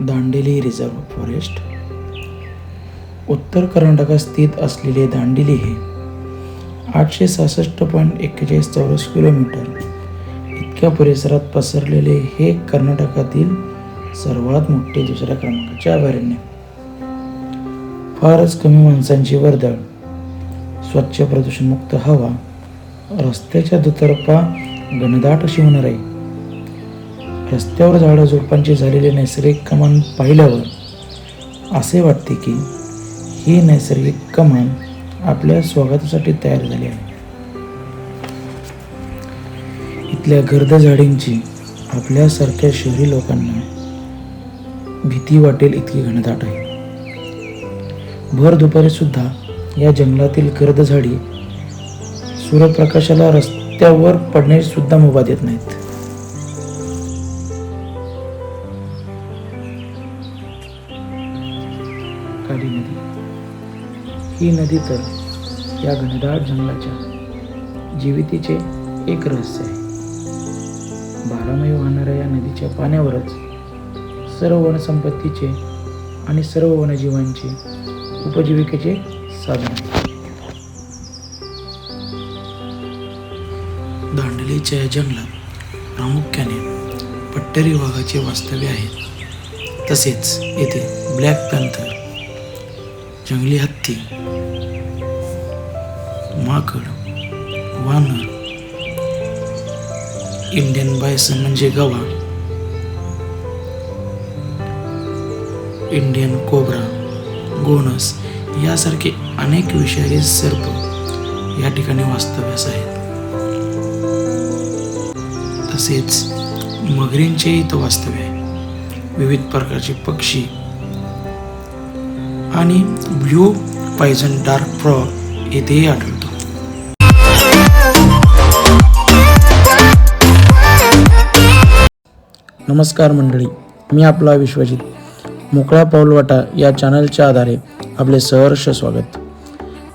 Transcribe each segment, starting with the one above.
Dandeli reserve forest. उत्तर कर्नाटकात स्थित असलेले दांडेली हे आठशे सहासष्ट पॉईंट एक्केचाळीस चौरस किलोमीटर इतक्या परिसरात पसरलेले हे कर्नाटकातील सर्वात मोठे दुसऱ्या क्रमांकाचे अभयारण्य. फारच कमी माणसांची वर्दळ स्वच्छ प्रदूषणमुक्त हवा रस्त्याच्या दुतर्फा घनदाट अशी होणार आहे रस्त्यावर झाडं झुडपांची झालेले नैसर्गिक कमान पाहिल्यावर असे वाटते की ही नैसर्गिक कमान आपल्या स्वागतासाठी तयार झाली आहे. इथल्या गर्द झाडींची आपल्यासारख्या शहरी लोकांना भीती वाटेल इतकी घनदाट आहे. भर दुपारी सुद्धा या जंगलातील गर्द झाडी सूर्यप्रकाशाला रस्त्यावर पडण्याची सुद्धा मुभा देत नाहीत. काली नदी. ही नदी तर या घनदाट जंगलाच्या जीवितीचे एक रहस्य आहे. बारामही वाहणाऱ्या या नदीच्या पाण्यावरच सर्व वनसंपत्तीचे आणि सर्व वनजीवांचे उपजीविकेचे साधन आहे. दांडलीच्या या जंगलात प्रामुख्याने पट्टरी वाघाचे वास्तव्य आहे. तसेच येथे ब्लॅक पॅन्थर जंगली हत्ती माकड वानर इंडियन बायसन म्हणजे गवा इंडियन कोबरा गोनस यासारखे अनेक विषारी सर्प या ठिकाणी वास्तव्यास आहेत. तसेच मगरींचेही इथं वास्तव्य आहे. विविध प्रकारचे पक्षी आणि ब्ल्यू पायझन डार्क फ्रॉग येथेही आढळतो. नमस्कार मंडळी मी आपला विश्वजित. मोकळा पाऊलवाटा या चॅनलच्या आधारे आपले सहर्ष स्वागत.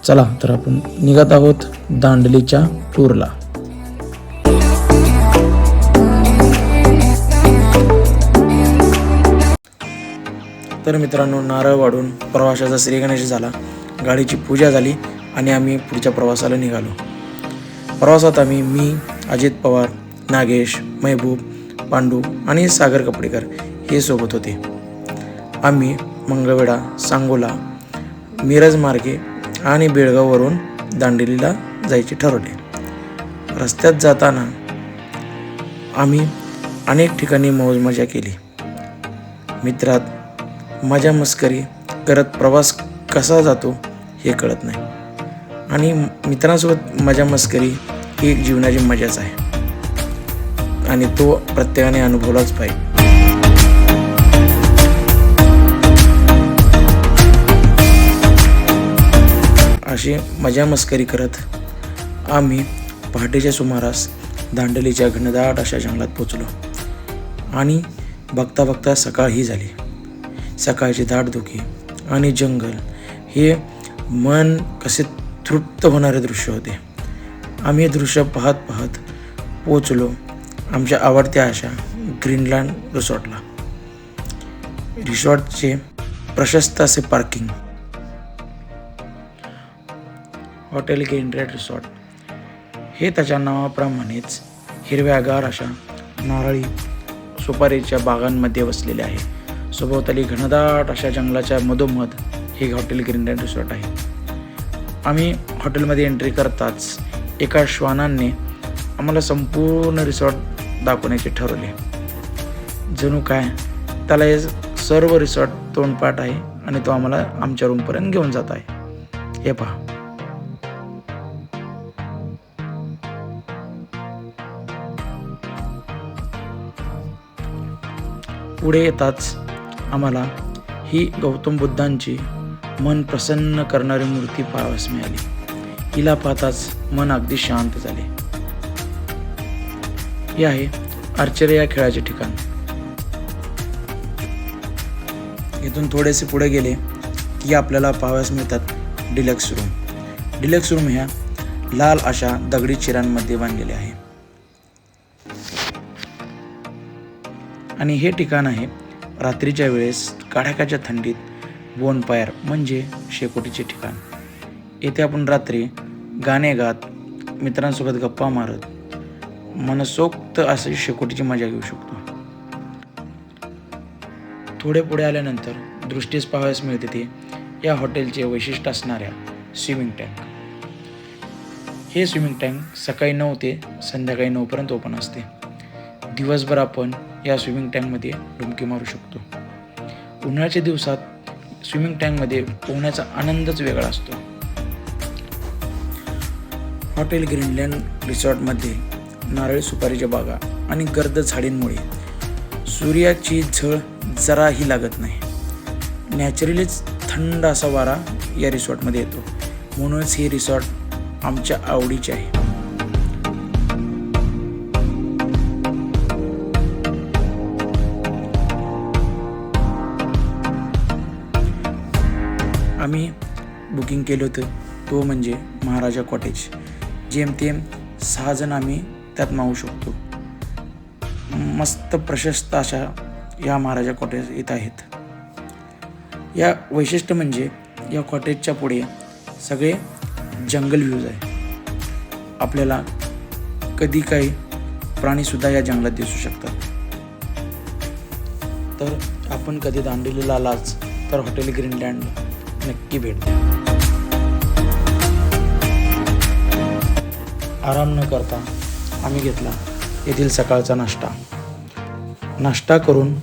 चला तर आपण निघत आहोत दांडलीच्या टूरला. तर मित्रांनो नारळ वाढून प्रवासाचा श्रीगणेश झाला. गाडीची पूजा झाली आणि आम्ही पुढच्या प्रवासाला निघालो. प्रवासात आम्ही मी अजित पवार नागेश महबूब पांडू आणि सागर कपडेकर हे सोबत होते. आम्ही मंगळवेढा सांगोला मिरज मार्गे आणि बेळगाववरून दांडेलीला जायचे ठरवले. रस्त्यात जाताना आम्ही अनेक ठिकाणी मौज मजा केली. मित्रात मजा मस्करी करत प्रवास कसा जातो हे कळत नाही. आणि मित्रांसोबत मजा मस्करी ही एक जीवनाची मजाच आहे. आणि तो प्रत्येकाने अनुभवलाच पाहिजे. अशी मजा मस्करी करत आम्ही पहाटेच्या सुमारास दांडलीच्या घनदाट अशा जंगलात पोचलो आणि बघता बघता सकाळ ही झाली. सकाळची दाटधुकी आणि जंगल हे मन कसे तृप्त होणारे दृश्य होते. आम्ही हे दृश्य पाहत पाहत पोचलो. आमच्या आवडत्या अशा ग्रीनलँड रिसॉर्टला. रिसॉर्टचे प्रशस्त असे पार्किंग. Hotel Greenland resort. हे त्याच्या नावाप्रमाणेच हिरव्यागार अशा नारळी सुपारीच्या बागांमध्ये वसलेले आहे. सभोवताली घनदाट अशा जंगलाच्या मधोमध हे हॉटेल ग्रीनलँड रिसॉर्ट आहे. आम्ही हॉटेलमध्ये एंट्री करताच एका श्वानांनी आम्हाला संपूर्ण रिसॉर्ट दाखवण्याचे ठरवले. जणू काय त्याला हे सर्व रिसॉर्ट तोंडपाठ आहे आणि तो आम्हाला आमच्या रूमपर्यंत घेऊन जात आहे. हे पहा. पुढे येताच आम्हाला ही गौतम बुद्धांची मन प्रसन्न करणारी मूर्ती पाहावयास मिळाली. हिला पाहताच मन अगदी शांत झाले. हे आहे आर्चरी या खेळाचे ठिकाण. इथून थोडेसे पुढे गेले की आपल्याला पाहावयास मिळतात डिलक्स रूम डिलक्स रूम ह्या लाल अशा दगडी चिरांमध्ये बांधलेले आहे. आणि हे ठिकाण आहे रात्रीच्या वेळेस कडाक्याच्या थंडीत बोनपायर म्हणजे शेकोटीचे ठिकाण. येथे आपण रात्री गाणे गात मित्रांसोबत गप्पा मारत मनसोक्त असे शेकोटीची मजा घेऊ शकतो. थोडे पुढे आल्यानंतर दृष्टीस पाहावयास मिळते ते या हॉटेलचे वैशिष्ट्य असणाऱ्या स्विमिंग टँक. हे स्विमिंग टँक सकाळी नऊ ते संध्याकाळी नऊपर्यंत ओपन असते. दिवसभर आपण या स्विमिंग टँकमध्ये डुमकी मारू शकतो. उन्हाळ्याच्या दिवसात स्विमिंग टँकमध्ये पोहण्याचा आनंदच वेगळा असतो. हॉटेल ग्रीनलँड रिसॉर्टमध्ये नारळी सुपारीच्या बागा आणि गर्द झाडींमुळे सूर्याची झळ जराही लागत नाही. नॅचरलीच थंड असा वारा या रिसॉर्टमध्ये येतो. म्हणूनच हे रिसॉर्ट आमच्या आवडीचे आहे. आम्ही बुकिंग केलं होतं. तो म्हणजे महाराजा कॉटेज. जेमतेम सहा जण आम्ही त्यात मावू शकतो. मस्त प्रशस्त अशा या महाराजा कॉटेज येत आहेत. या वैशिष्ट्य म्हणजे या कॉटेजच्या पुढे सगळे जंगल व्ह्यूज आहे. आपल्याला कधी काही प्राणीसुद्धा या जंगलात दिसू शकतात. तर आपण कधी दांडेलीला आलाच तर हॉटेल ग्रीनलँड नक्की भेट द्या. आराम न करता आम्ही घेतला येथील सकाळचा नाश्ता. नाश्ता करून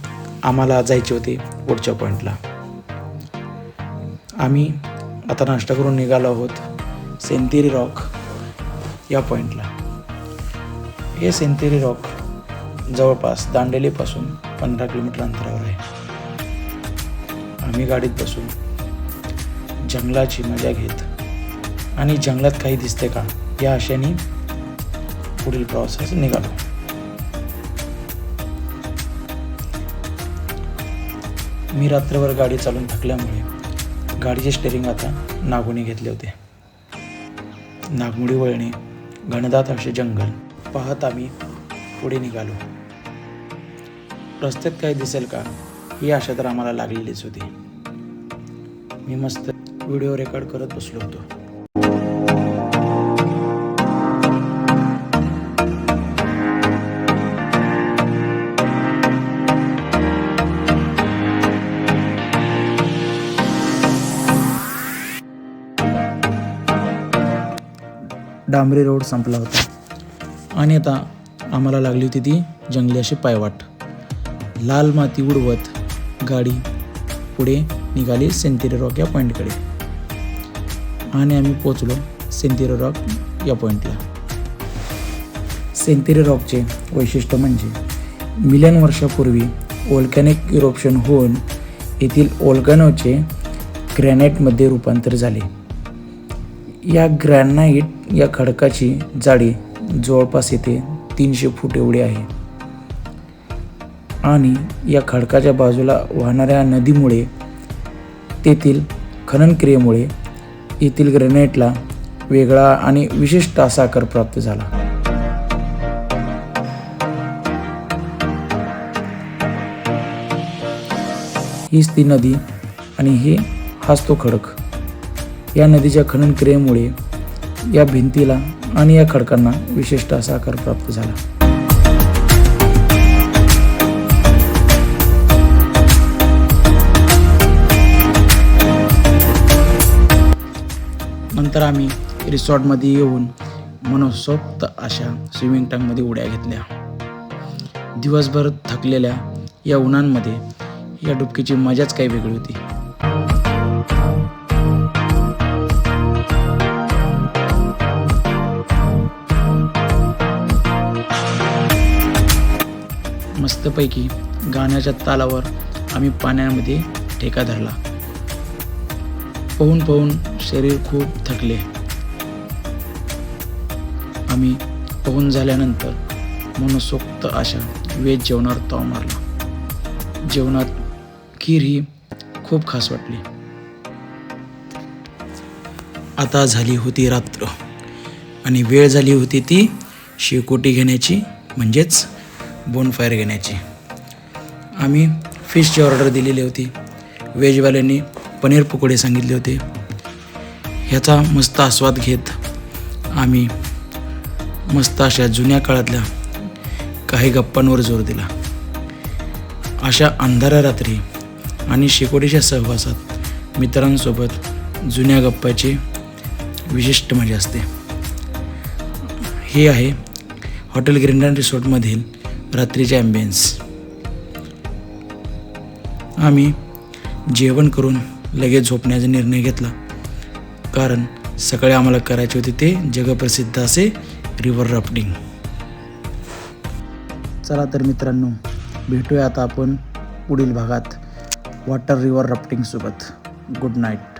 आम्हाला जायचे होते पुढच्या पॉईंटला आम्ही आता नाश्ता करून निघालो आहोत सेंतेरी रॉक या पॉईंटला हे सेंतेरी रॉक जवळपास दांडेलीपासून पंधरा किलोमीटर अंतरावर आहे. आम्ही गाडीत बसून जंगलाची मजा घेत. आणि जंगलात काही दिसते का? या आशेने पुढील प्रवासास निघालो. मी रात्रभर गाडी चालून थकल्यामुळे गाडीचे स्टेरिंग आता नागोने घेतले होते. नागमोडी वळणे घनदाट असे जंगल पाहत आम्ही पुढे निघालो. रस्त्यात काही दिसेल का? ही आशा तर आम्हाला लागलेलीच होती. मी मस्त व्हिडिओ रेकॉर्ड करत बसलो होतो. डांबरी रोड संपला होता. आणि आता आम्हाला लागली होती ती जंगली अशी पायवाट. लाल माती उडवत गाडी पुढे निघाली सेंतेरी रॉक या पॉईंटकडे आणि आम्ही पोचलो सेंतिरो रॉक या पॉईंटला सेंतिरो रॉकचे वैशिष्ट्य म्हणजे मिलियन वर्षापूर्वी ओल्कॅनिक इरोप्शन होऊन येथील ओल्कॅनोचे ग्रॅनाईटमध्ये रूपांतर झाले. या ग्रॅनाईट या खडकाची जाडी जवळपास येथे तीनशे फूट एवढी आहे. आणि या खडकाच्या बाजूला वाहणाऱ्या नदीमुळे तेथील खननक्रियेमुळे येथील ग्रेनाइटला वेगळा आणि विशिष्ट असा आकार प्राप्त झाला. हीच ती नदी आणि हे हाच तो खडक या नदीच्या खनन क्रियेमुळे या भिंतीला आणि या खडकांना विशिष्ट असा आकार प्राप्त झाला. तर आम्ही रिसॉर्टमध्ये येऊन मनसोक्त अशा स्विमिंग टँकमध्ये उड्या घेतल्या. दिवसभर थकलेल्या या उन्हांमध्ये या डुबकीची मजाच काही वेगळी होती. मस्तपैकी गाण्याच्या तालावर आम्ही पाण्यामध्ये ठेका धरला. पोहून पोहून शरीर खूप थकले. आम्ही पोहून झाल्यानंतर मनसोक्त अशा वेज जेवणावर ताव मारला. जेवणात खीर ही खूप खास वाटली. आता झाली होती रात्र आणि वेळ झाली होती ती शेकोटी घेण्याची म्हणजेच बोनफायर घेण्याची. आम्ही फिशची ऑर्डर दिलेली होती. व्हेजवाल्यांनी पनीर पकोडे सांगितले होते. ह्याचा मस्त आस्वाद घेत आम्ही मस्त अशा जुन्या काळातल्या काही गप्पांवर जोर दिला. अशा अंधाऱ्या रात्री आणि शेकोटीच्या सहवासात मित्रांसोबत जुन्या गप्पाची विशिष्ट मजा असते. हे आहे हॉटेल ग्रीनलँड रिसॉर्टमधील रात्रीचे ॲम्बियन्स आम्ही जेवण करून लगेच झोपण्याचा निर्णय घेतला. कारण सकाळी आम्हाला करायचे होते ते जगप्रसिद्ध असे रिव्हर राफ्टिंग चला तर मित्रांनो भेटूया आता आपण पुढील भागात. वॉटर रिव्हर राफ्टिंगसोबत गुड नाईट